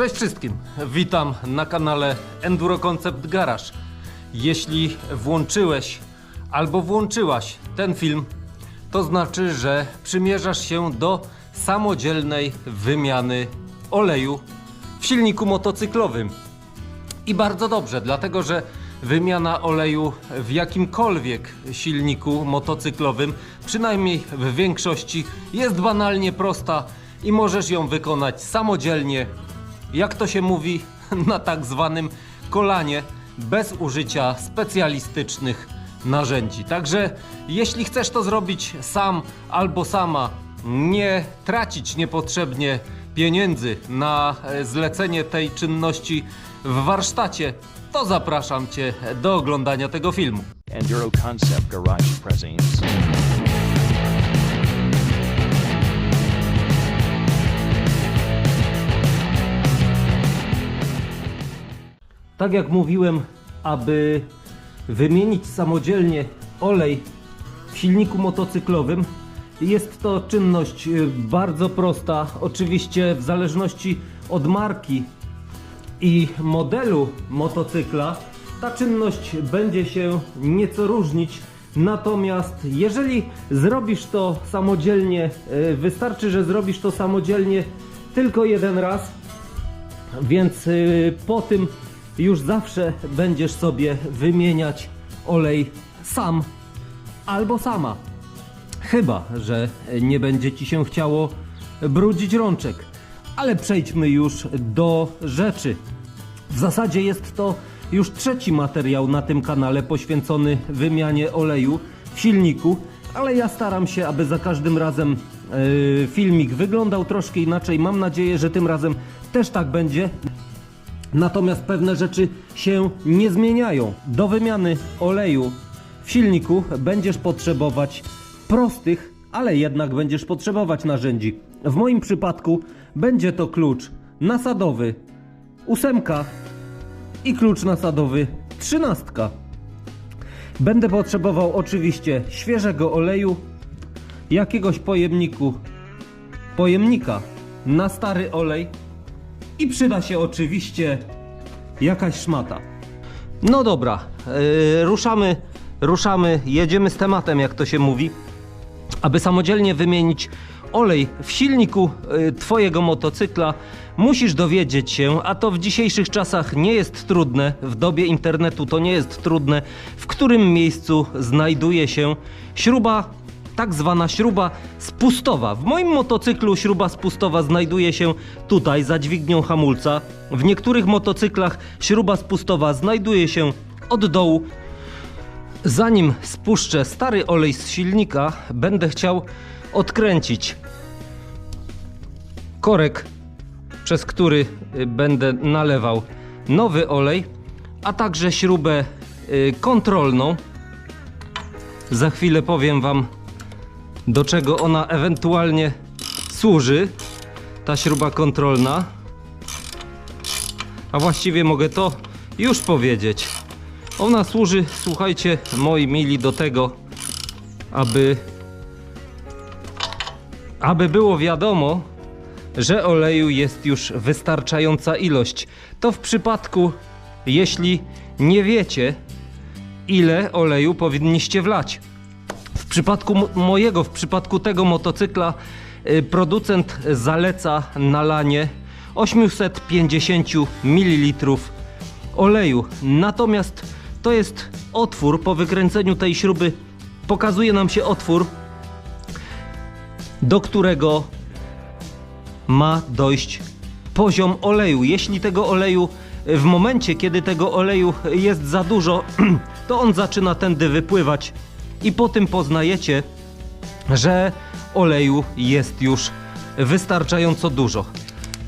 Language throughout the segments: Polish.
Cześć wszystkim, witam na kanale Enduro Concept Garage. Jeśli włączyłeś albo włączyłaś ten film, to znaczy, że przymierzasz się do samodzielnej wymiany oleju w silniku motocyklowym. I bardzo dobrze, dlatego że wymiana oleju w jakimkolwiek silniku motocyklowym, przynajmniej w większości, jest banalnie prosta i możesz ją wykonać samodzielnie, jak to się mówi, na tak zwanym kolanie, bez użycia specjalistycznych narzędzi. Także jeśli chcesz to zrobić sam albo sama, nie tracić niepotrzebnie pieniędzy na e, zlecenie tej czynności w warsztacie, to zapraszam Cię do oglądania tego filmu. Concept Garage Tak jak mówiłem, aby wymienić samodzielnie olej w silniku motocyklowym, jest to czynność y, bardzo prosta. Oczywiście w zależności od marki i modelu motocykla ta czynność będzie się nieco różnić. Natomiast jeżeli zrobisz to samodzielnie, y, wystarczy, że zrobisz to samodzielnie tylko jeden raz, więc y, po tym już zawsze będziesz sobie wymieniać olej sam albo sama. Chyba, że nie będzie ci się chciało brudzić rączek. Ale przejdźmy już do rzeczy. W zasadzie jest to już trzeci materiał na tym kanale poświęcony wymianie oleju w silniku, ale ja staram się, aby za każdym razem yy, filmik wyglądał troszkę inaczej. Mam nadzieję, że tym razem też tak będzie. Natomiast pewne rzeczy się nie zmieniają. Do wymiany oleju w silniku będziesz potrzebować prostych, ale jednak będziesz potrzebować narzędzi. W moim przypadku będzie to klucz nasadowy, ósemka i klucz nasadowy trzynastka. Będę potrzebował oczywiście świeżego oleju, jakiegoś pojemniku, pojemnika na stary olej i przyda się oczywiście jakaś szmata. No dobra, yy, ruszamy, ruszamy, jedziemy z tematem, jak to się mówi. Aby samodzielnie wymienić olej w silniku y, Twojego motocykla, musisz dowiedzieć się, a to w dzisiejszych czasach nie jest trudne, w dobie internetu to nie jest trudne, w którym miejscu znajduje się śruba tak zwana śruba spustowa. W moim motocyklu śruba spustowa znajduje się tutaj za dźwignią hamulca. W niektórych motocyklach śruba spustowa znajduje się od dołu. Zanim spuszczę stary olej z silnika, będę chciał odkręcić korek, przez który y, będę nalewał nowy olej, a także śrubę y, kontrolną. Za chwilę powiem Wam, do czego ona ewentualnie służy, ta śruba kontrolna. A właściwie mogę to już powiedzieć. Ona służy, słuchajcie, moi mili, do tego, aby aby było wiadomo, że oleju jest już wystarczająca ilość. To w przypadku, jeśli nie wiecie, ile oleju powinniście wlać. Przypadku mojego, w przypadku tego motocykla, y, producent zaleca nalanie 850 ml oleju. Natomiast to jest otwór, po wykręceniu tej śruby pokazuje nam się otwór, do którego ma dojść poziom oleju. Jeśli tego oleju w momencie, kiedy tego oleju jest za dużo, to on zaczyna tędy wypływać i po tym poznajecie, że oleju jest już wystarczająco dużo.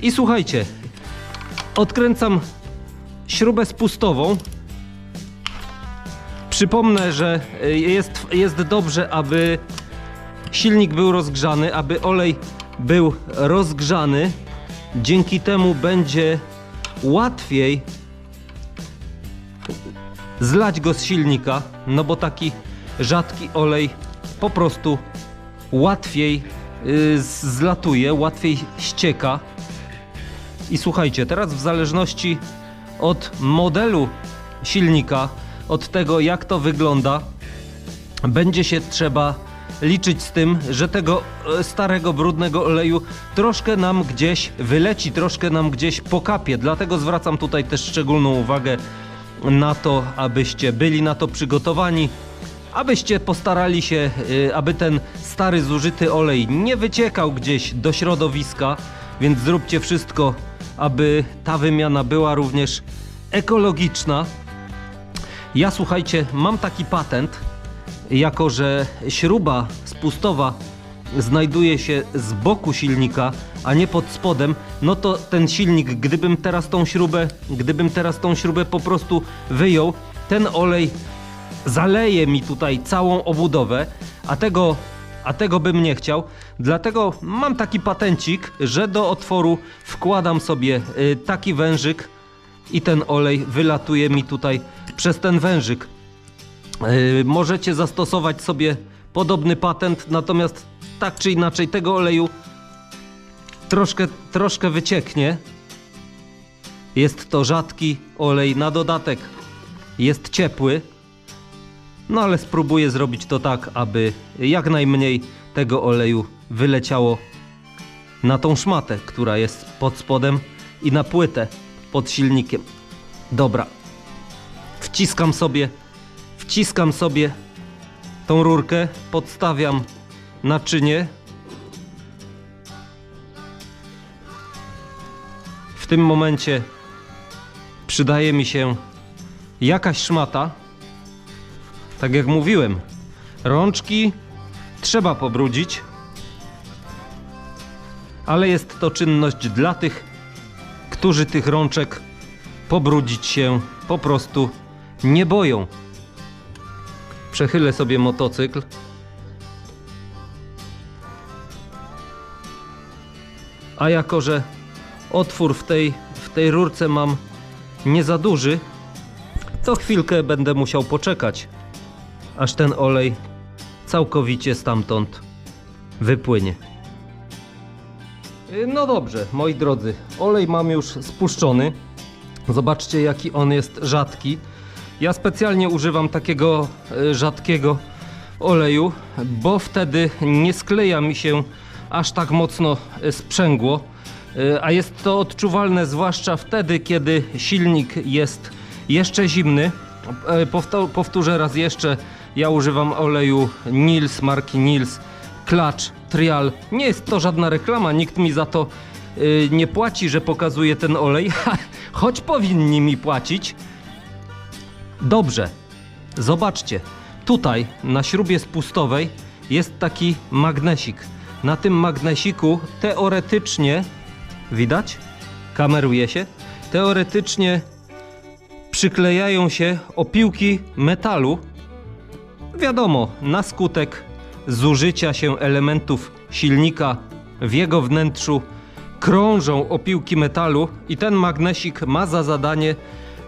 I słuchajcie, odkręcam śrubę spustową. Przypomnę, że y, jest, jest dobrze, aby silnik był rozgrzany, aby olej był rozgrzany. Dzięki temu będzie łatwiej zlać go z silnika, no bo taki rzadki olej po prostu łatwiej y, zlatuje, łatwiej ścieka. I słuchajcie, teraz w zależności od modelu silnika, od tego jak to wygląda, będzie się trzeba liczyć z tym, że tego e, starego, brudnego oleju troszkę nam gdzieś wyleci, troszkę nam gdzieś pokapie. Dlatego zwracam tutaj też szczególną uwagę na to, abyście byli na to przygotowani, abyście postarali się, y, aby ten stary, zużyty olej nie wyciekał gdzieś do środowiska, więc zróbcie wszystko, aby ta wymiana była również ekologiczna. Ja słuchajcie, mam taki patent, jako że śruba spustowa znajduje się z boku silnika, a nie pod spodem, no to ten silnik, gdybym teraz tą śrubę, gdybym teraz tą śrubę po prostu wyjął, ten olej zaleje mi tutaj całą obudowę, a tego, a tego bym nie chciał. Dlatego mam taki patencik, że do otworu wkładam sobie y, taki wężyk i ten olej wylatuje mi tutaj przez ten wężyk. Yy, możecie zastosować sobie podobny patent, natomiast tak czy inaczej tego oleju troszkę, troszkę wycieknie. Jest to rzadki olej, na dodatek jest ciepły. No ale spróbuję zrobić to tak, aby jak najmniej tego oleju wyleciało na tą szmatę, która jest pod spodem i na płytę pod silnikiem. Dobra. Wciskam sobie wciskam sobie tą rurkę, podstawiam naczynie. W tym momencie przydaje mi się jakaś szmata. Tak jak mówiłem, rączki trzeba pobrudzić, ale jest to czynność dla tych, którzy tych rączek pobrudzić się po prostu nie boją. Przechylę sobie motocykl. A jako, że otwór w tej, w tej rurce mam nie za duży, to chwilkę będę musiał poczekać, aż ten olej całkowicie stamtąd wypłynie. Y, No dobrze, moi drodzy, olej mam już spuszczony. Zobaczcie, jaki on jest rzadki. Ja specjalnie używam takiego e, rzadkiego oleju, bo wtedy nie skleja mi się aż tak mocno e, sprzęgło, a jest to odczuwalne zwłaszcza wtedy, kiedy silnik jest jeszcze zimny. Powtórzę raz jeszcze, ja używam oleju Nils, marki Nils, Klacz, Trial. Nie jest to żadna reklama, nikt mi za to e, nie płaci, że pokazuje ten olej, choć powinni mi płacić. Dobrze. Zobaczcie. Tutaj na śrubie spustowej jest taki magnesik. Na tym magnesiku teoretycznie widać? Kameruje się. Teoretycznie przyklejają się opiłki metalu. Wiadomo, na skutek zużycia się elementów silnika w jego wnętrzu krążą opiłki metalu i ten magnesik ma za zadanie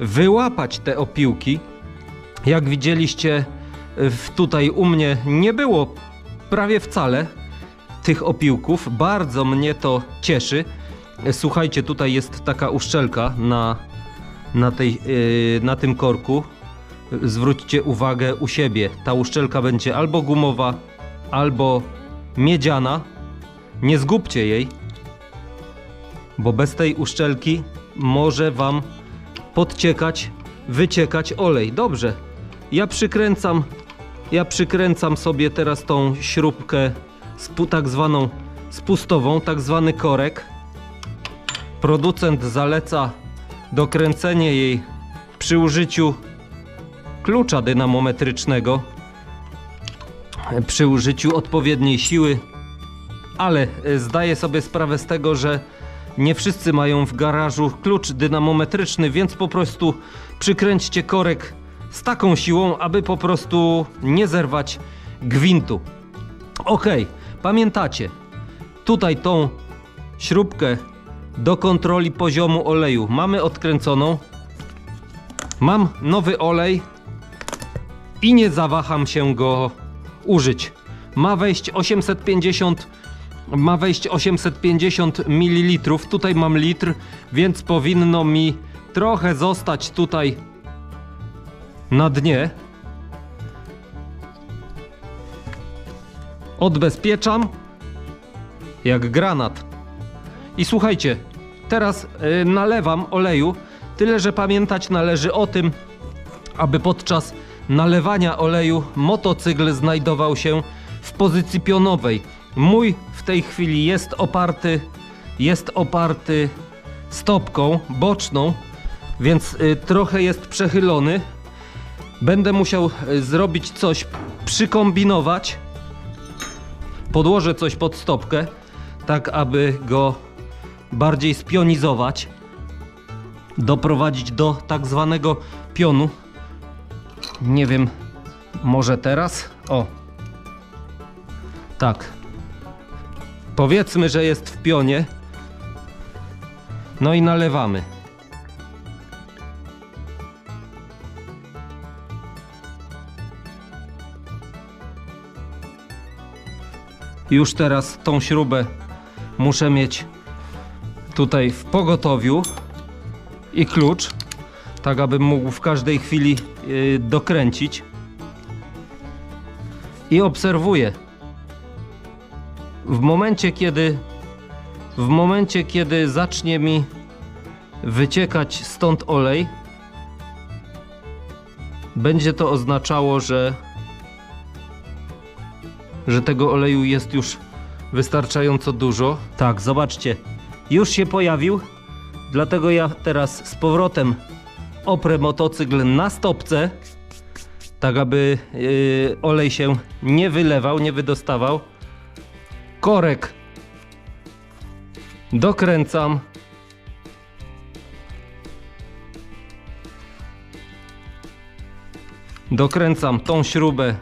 wyłapać te opiłki. Jak widzieliście, tutaj u mnie nie było prawie wcale tych opiłków. Bardzo mnie to cieszy. Słuchajcie, tutaj jest taka uszczelka na, na, tej, yy, na tym korku. Zwróćcie uwagę u siebie. Ta uszczelka będzie albo gumowa, albo miedziana. Nie zgubcie jej, bo bez tej uszczelki może Wam podciekać, wyciekać olej. Dobrze. Ja przykręcam, ja przykręcam sobie teraz tą śrubkę tak zwaną spustową, tak zwany korek. Producent zaleca dokręcenie jej przy użyciu klucza dynamometrycznego, przy użyciu odpowiedniej siły, ale e, zdaję sobie sprawę z tego, że nie wszyscy mają w garażu klucz dynamometryczny, więc po prostu przykręćcie korek z taką siłą, aby po prostu nie zerwać gwintu. Ok, pamiętacie, tutaj tą śrubkę do kontroli poziomu oleju mamy odkręconą. Mam nowy olej i nie zawaham się go użyć. Ma wejść 850 ma wejść 850 ml. Tutaj mam litr, więc powinno mi trochę zostać tutaj na dnie. Odbezpieczam jak granat. I słuchajcie, teraz y, nalewam oleju, tyle że pamiętać należy o tym, aby podczas nalewania oleju motocykl znajdował się w pozycji pionowej. Mój w tej chwili jest oparty jest oparty stopką boczną, więc y, trochę jest przechylony. Będę musiał y, zrobić coś, przykombinować. Podłożę coś pod stopkę, tak aby go bardziej spionizować. Doprowadzić do tak zwanego pionu. Nie wiem, może teraz? O. Tak. Powiedzmy, że jest w pionie. No i nalewamy. Już teraz tą śrubę muszę mieć tutaj w pogotowiu i klucz, tak abym mógł w każdej chwili yy, dokręcić. I obserwuję. W momencie, kiedy w momencie, kiedy zacznie mi wyciekać stąd olej, będzie to oznaczało, że że tego oleju jest już wystarczająco dużo. Tak, zobaczcie, już się pojawił, dlatego ja teraz z powrotem oprę motocykl na stopce, tak aby yy, olej się nie wylewał, nie wydostawał. Korek dokręcam. Dokręcam tą śrubę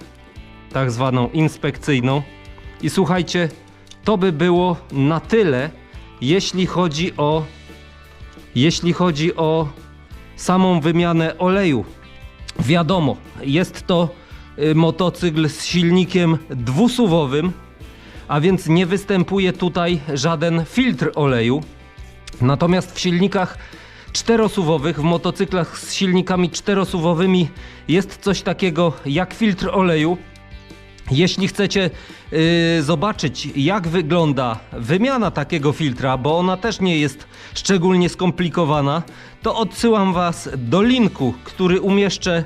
tak zwaną inspekcyjną. I słuchajcie, to by było na tyle, jeśli chodzi o jeśli chodzi o samą wymianę oleju. Wiadomo, jest to y, motocykl z silnikiem dwusuwowym, a więc nie występuje tutaj żaden filtr oleju. Natomiast w silnikach czterosuwowych, w motocyklach z silnikami czterosuwowymi jest coś takiego jak filtr oleju. Jeśli chcecie yy, zobaczyć, jak wygląda wymiana takiego filtra, bo ona też nie jest szczególnie skomplikowana, to odsyłam Was do linku, który umieszczę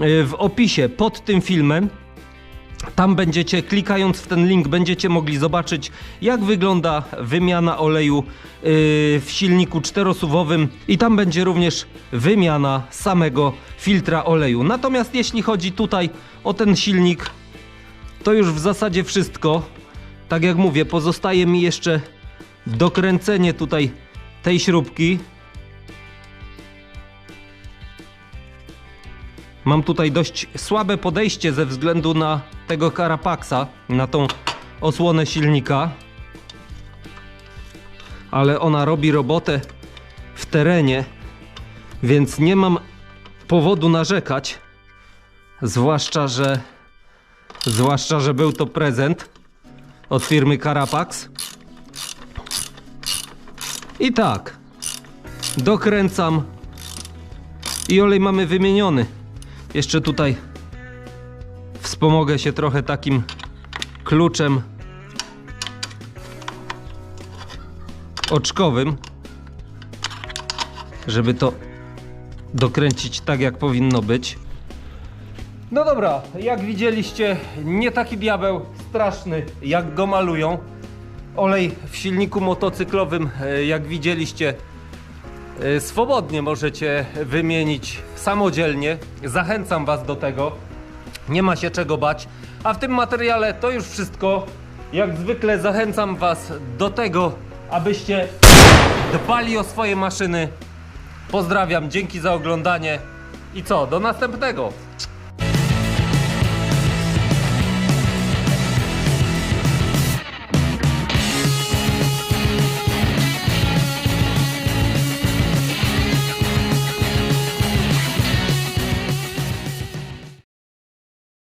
yy, w opisie pod tym filmem. Tam będziecie, klikając w ten link, będziecie mogli zobaczyć, jak wygląda wymiana oleju yy, w silniku czterosuwowym i tam będzie również wymiana samego filtra oleju. Natomiast jeśli chodzi tutaj o ten silnik, to już w zasadzie wszystko. Tak jak mówię, pozostaje mi jeszcze dokręcenie tutaj tej śrubki. Mam tutaj dość słabe podejście ze względu na tego Carapaxa, na tą osłonę silnika. Ale ona robi robotę w terenie, więc nie mam powodu narzekać. Zwłaszcza, że Zwłaszcza, że był to prezent od firmy Carapax. I tak, dokręcam i olej mamy wymieniony. Jeszcze tutaj wspomogę się trochę takim kluczem oczkowym, żeby to dokręcić tak jak powinno być. No dobra, jak widzieliście, nie taki diabeł straszny, jak go malują. Olej w silniku motocyklowym, e, jak widzieliście, e, swobodnie możecie wymienić samodzielnie. Zachęcam Was do tego. Nie ma się czego bać. A w tym materiale to już wszystko. Jak zwykle zachęcam Was do tego, abyście dbali o swoje maszyny. Pozdrawiam, dzięki za oglądanie i co, do następnego.